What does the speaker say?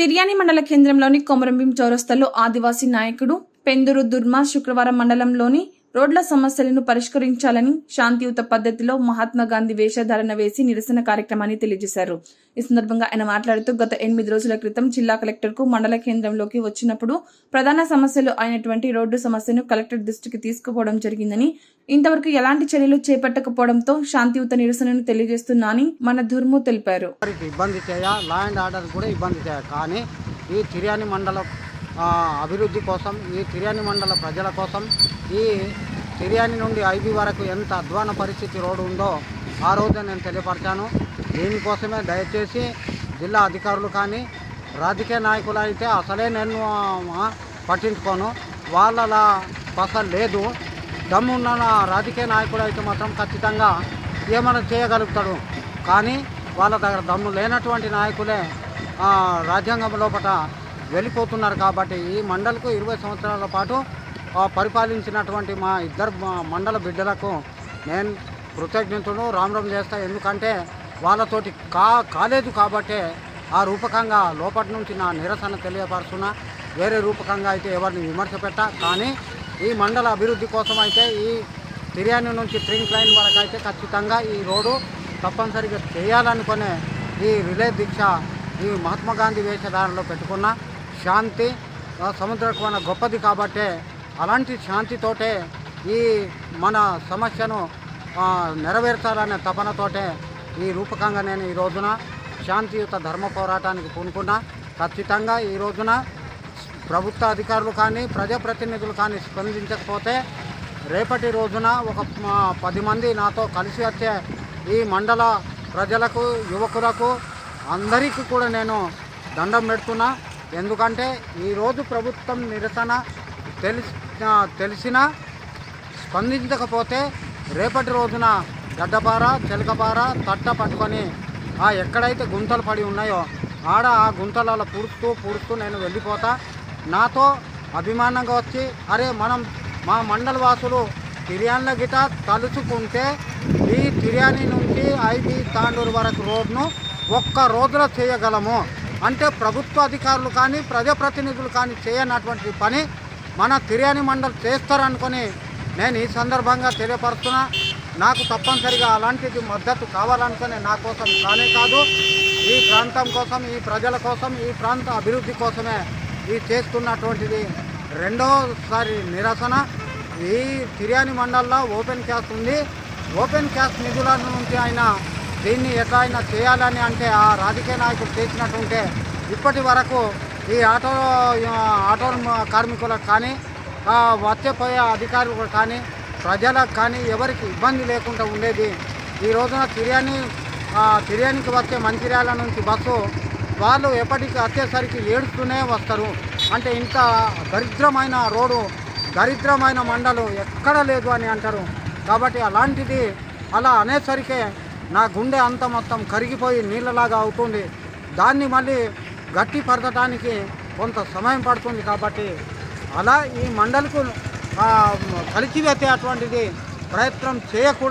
తిర్యాని మండల కేంద్రంలోని కొమరంభీం చౌరస్తలో ఆదివాసీ నాయకుడు పెందురు దుర్మా శుక్రవారం మండలంలోని రోడ్ల సమస్యలను పరిష్కరించాలని శాంతియుత పద్ధతిలో మహాత్మా గాంధీ వేషధారణ వేసి నిరసన కార్యక్రమాన్ని తెలియజేశారు. ఈ సందర్భంగా ఆయన మాట్లాడుతూ గత ఎనిమిది రోజుల క్రితం జిల్లా కలెక్టర్కు మండల కేంద్రంలోకి వచ్చినప్పుడు ప్రధాన సమస్యలు అయినటువంటి రోడ్డు సమస్యను కలెక్టర్ దృష్టికి తీసుకుపోవడం జరిగిందని ఇంతవరకు ఎలాంటి చర్యలు చేపట్టకపోవడంతో శాంతియుత నిరసనను తెలియజేస్తున్నానని మన దుర్ము తెలిపారు. ఇబ్బంది చేయ? లా అండ్ ఆర్డర్ కూడా ఇబ్బంది చేయ? కానీ ఈ తిర్యాని మండలం అభివృద్ధి కోసం ఈ తిర్యాని మండల ప్రజల కోసం ఈ తిర్యాని నుండి ఐబీ వరకు ఎంత అధ్వాన పరిస్థితి రోడ్డు ఉందో ఆ రోజే నేను తెలియపరిచాను. దీనికోసమే దయచేసి జిల్లా అధికారులు కానీ రాజకీయ నాయకులు అయితే అసలే నేను పట్టించుకోను. వాళ్ళ అసలు లేదు. దమ్మున్న నా రాజకీయ నాయకుడు అయితే మాత్రం ఖచ్చితంగా ఏమైనా చేయగలుగుతాడు. కానీ వాళ్ళ దగ్గర దమ్ము లేనటువంటి నాయకులే రాజ్యాంగం లోపల వెళ్ళిపోతున్నారు కాబట్టి ఈ మండలకు ఇరవై సంవత్సరాల పాటు పరిపాలించినటువంటి మా ఇద్దరు మండల బిడ్డలకు నేను కృతజ్ఞతను రామరం చేస్తా. ఎందుకంటే వాళ్ళతోటి కా కాలేదు కాబట్టే ఆ రూపకంగా లోపటి నుంచి నా నిరసన తెలియపరుస్తున్నా. వేరే రూపకంగా అయితే ఎవరిని విమర్శ పెట్టా కానీ ఈ మండల అభివృద్ధి కోసం అయితే ఈ తిర్యాని నుంచి ట్రింక్ లైన్ వరకు అయితే ఖచ్చితంగా ఈ రోడ్డు తప్పనిసరిగా చేయాలనుకునే ఈ రిలే దీక్ష ఈ మహాత్మా గాంధీ వేషధారణలో పెట్టుకున్న. శాంతి ఆ, మన గొప్పది కాబట్టే అలాంటి శాంతితోటే ఈ మన సమస్యను నెరవేర్చాలనే తపనతోటే ఈ రూపకంగా నేను ఈ రోజున శాంతియుత ధర్మ పోరాటానికి పూనుకున్నా. ఖచ్చితంగా ఈ రోజున ప్రభుత్వ అధికారులు కానీ ప్రజాప్రతినిధులు కానీ స్పందించకపోతే రేపటి రోజున ఒక పది మంది నాతో కలిసి వచ్చే ఈ మండల ప్రజలకు యువకులకు అందరికీ కూడా నేను దండం పెడుతున్నా. ఎందుకంటే ఈరోజు ప్రభుత్వం నిరసన తెలిసి తెలిసిన స్పందించకపోతే రేపటి రోజున గడ్డపార చిలకపార తట్ట పట్టుకొని ఆ ఎక్కడైతే గుంతలు పడి ఉన్నాయో ఆడ ఆ గుంతలలో పూడుస్తూ పూడుస్తూ నేను వెళ్ళిపోతా. నాతో అభిమానంగా వచ్చి అరే మనం మా మండల వాసులు తిర్యాన్ల గిట తలుచుకుంటే ఈ తిర్యాని నుంచి ఐబీ తాండూరు వరకు రోడ్ను ఒక్క రోజులో చేయగలము. అంటే ప్రభుత్వ అధికారులు కానీ ప్రజాప్రతినిధులు కానీ చేయనటువంటి పని మన తిర్యాని మండలి చేస్తారనుకొని నేను ఈ సందర్భంగా తెలియపరుస్తున్నా. నాకు తప్పనిసరిగా అలాంటిది మద్దతు కావాలనుకునే నా కోసం కానే కాదు ఈ ప్రాంతం కోసం ఈ ప్రజల కోసం ఈ ప్రాంత అభివృద్ధి కోసమే ఈ చేస్తున్నటువంటిది రెండోసారి నిరసన. ఈ తిర్యాని మండల్లో ఓపెన్ క్యాస్ట్ ఉంది. ఓపెన్ క్యాస్ట్ నిధుల నుంచి ఆయన దీన్ని ఎట్లా అయినా చేయాలని అంటే ఆ రాజకీయ నాయకుడు చేసినట్టుంటే ఇప్పటి వరకు ఈ ఆటో ఆటో కార్మికులకు కానీ వచ్చేపోయే అధికారులకు కానీ ప్రజలకు కానీ ఎవరికి ఇబ్బంది లేకుండా ఉండేది. ఈ రోజున తిర్యాని తిర్యానికి వచ్చే మంచిర్యాల నుంచి బస్సు వాళ్ళు ఎప్పటికీ వచ్చేసరికి ఏడుస్తూనే వస్తారు. అంటే ఇంత దరిద్రమైన రోడ్డు దరిద్రమైన మండలు ఎక్కడ లేదు అని అంటారు. కాబట్టి అలాంటిది అలా అనేసరికే నా గుండె అంత మొత్తం కరిగిపోయి నీళ్ళలాగా అవుతుంది. దాన్ని మళ్ళీ గట్టి పరచడానికి కొంత సమయం పడుతుంది కాబట్టి అలా ఈ మండలకు కలిసివెత్తే అటువంటిది ప్రయత్నం చేయకూడదు.